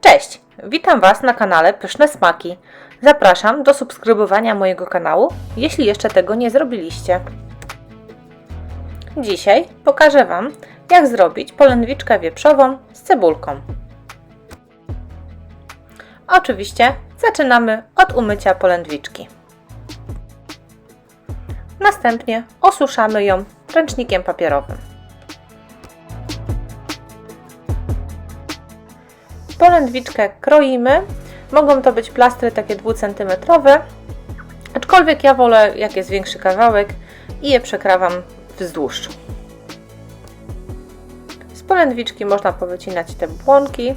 Cześć! Witam Was na kanale Pyszne Smaki. Zapraszam do subskrybowania mojego kanału, jeśli jeszcze tego nie zrobiliście. Dzisiaj pokażę Wam, jak zrobić polędwiczkę wieprzową z cebulką. Oczywiście zaczynamy od umycia polędwiczki. Następnie osuszamy ją ręcznikiem papierowym. Polędwiczkę kroimy. Mogą to być plastry takie 2 cm, aczkolwiek ja wolę jak jest większy kawałek i je przekrawam wzdłuż. Z polędwiczki można powycinać te błonki.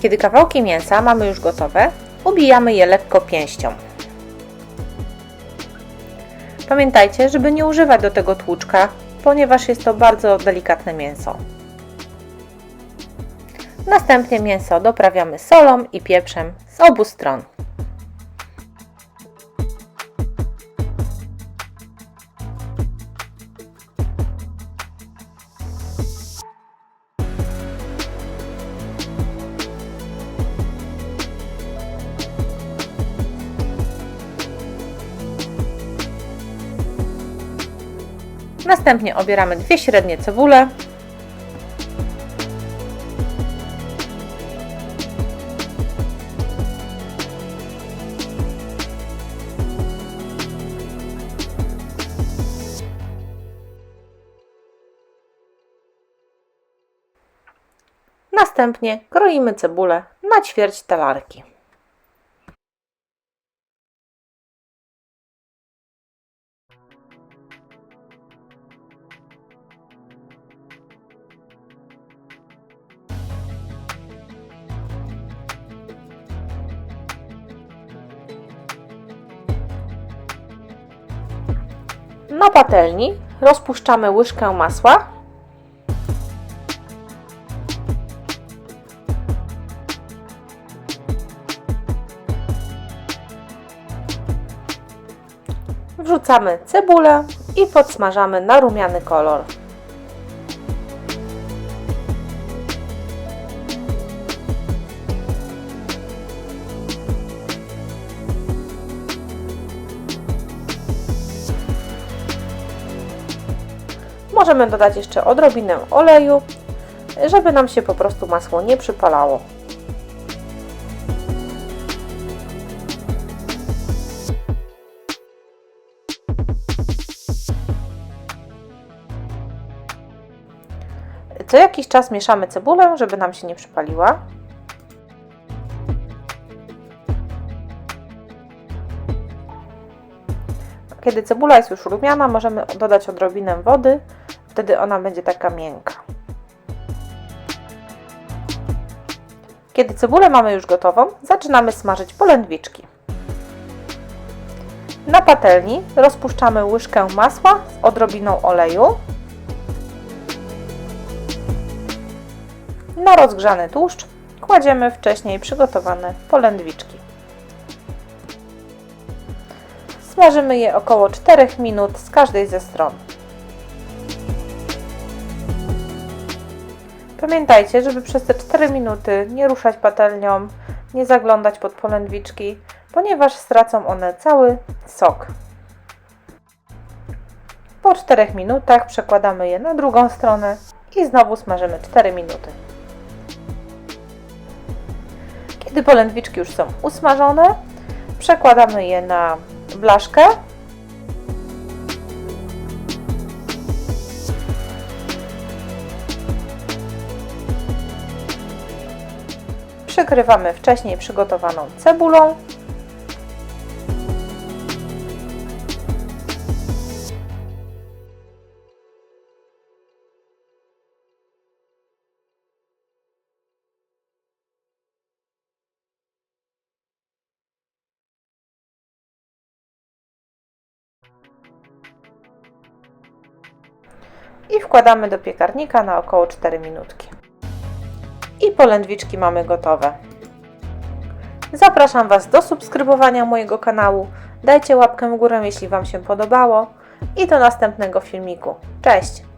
Kiedy kawałki mięsa mamy już gotowe, ubijamy je lekko pięścią. Pamiętajcie, żeby nie używać do tego tłuczka, ponieważ jest to bardzo delikatne mięso. Następnie mięso doprawiamy solą i pieprzem z obu stron. Następnie obieramy dwie średnie cebule. Następnie kroimy cebulę na ćwierć talarki. Na patelni rozpuszczamy łyżkę masła. Wrzucamy cebulę i podsmażamy na rumiany kolor. Możemy dodać jeszcze odrobinę oleju, żeby nam się po prostu masło nie przypalało. Co jakiś czas mieszamy cebulę, żeby nam się nie przypaliła. Kiedy cebula jest już rumiana, możemy dodać odrobinę wody, wtedy ona będzie taka miękka. Kiedy cebulę mamy już gotową, zaczynamy smażyć polędwiczki. Na patelni rozpuszczamy łyżkę masła z odrobiną oleju. Na rozgrzany tłuszcz kładziemy wcześniej przygotowane polędwiczki. Smażymy je około 4 minut z każdej ze stron. Pamiętajcie, żeby przez te 4 minuty nie ruszać patelnią, nie zaglądać pod polędwiczki, ponieważ stracą one cały sok. Po 4 minutach przekładamy je na drugą stronę i znowu smażymy 4 minuty. Kiedy polędwiczki już są usmażone, przekładamy je na blaszkę Przykrywamy wcześniej przygotowaną cebulą. i wkładamy do piekarnika na około 4 minutki. I polędwiczki mamy gotowe. Zapraszam Was do subskrybowania mojego kanału. Dajcie łapkę w górę, jeśli Wam się podobało. I do następnego filmiku. Cześć!